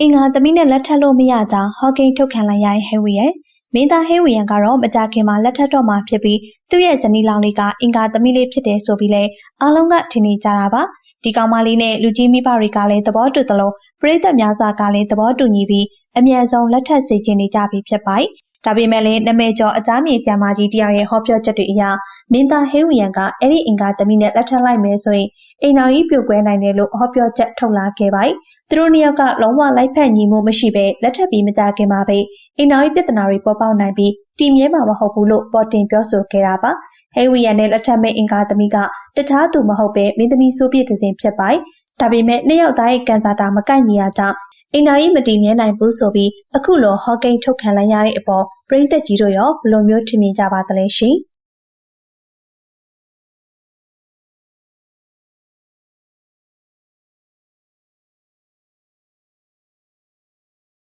အင်္ဂါသမီးနဲ့လက်ထပ်လို့မရကြောင်းဟော့ကိန်းထုတ်ခံလိုက်ရတဲ့ဟဲဝီယန်မင်းသားဟဲဝီယန်ကတော့မကြခင်မှာလက်ထပ်တော့မှာဖြစ်ပြီးသူ့ရဲ့ဇနီးလောင်လေးကအင်္ဂါသမီးလေးဖြစ်တယ်ဆိုပြီးလဲအားလုံးကထင်နေကြတာပါဒီကောင်မလေးနဲ့လူကြီးမိဘတွေကလည်းသဘောတူသလိုပရိသတ်များစွာကလည်းသဘောတူညီပြီးအမြန်ဆုံးလက်ထပ်စေခြင်းနေကြပြီဖြစ်ပါတယ် ဒါပေမဲ့လည်းနမဲကျော်အကြမ်းမြေကျမ်းမာကြီးတယောက်ရဲ့ဟောပြောချက်တွေအရမင်းသားဟေးဝီယန်ကအဲ့ဒီအင်္ဂါသမီးနဲ့လက်ထပ်လိုက်မယ်ဆိုရင်အိမ်တော်ကြီးပြိုကွဲနိုင်တယ်လို့ဟောပြောချက်ထုတ်လာခဲ့ပါတယ်။သူတို့နှစ်ယောက်ကလုံးဝလိုက်ဖက်ညီမှုမရှိဘဲလက်ထပ်ပြီးမကြခင်မှာပဲအိမ်တော်ကြီးပြဿနာတွေပေါ်ပေါက်နိုင်ပြီးတည်မြဲမှာမဟုတ်ဘူးလို့ပေါ်တင်ပြောဆိုခဲ့တာပါ။ဟေးဝီယန်နဲ့လက်ထပ်မဲ့အင်္ဂါသမီးကတခြားသူမဟုတ်ပဲမင်းသမီးဆိုပြည့်တဲ့စဉ်ဖြစ်ပါတယ်။ဒါပေမဲ့နှစ်ယောက်သားရဲ့ကန်စာတာမကိုက်ညီရကြောင်း အင်နာကြီးမတည်မြဲနိုင်ဘူးဆိုပြီးအခုလိုဟော့ကိန်းထုတ်ခံလိုက်ရတဲ့အပေါ်ပရိသတ်ကြီးတို့ရောဘယ်လိုမျိုးထင်မြင်ကြပါသလဲရှင်။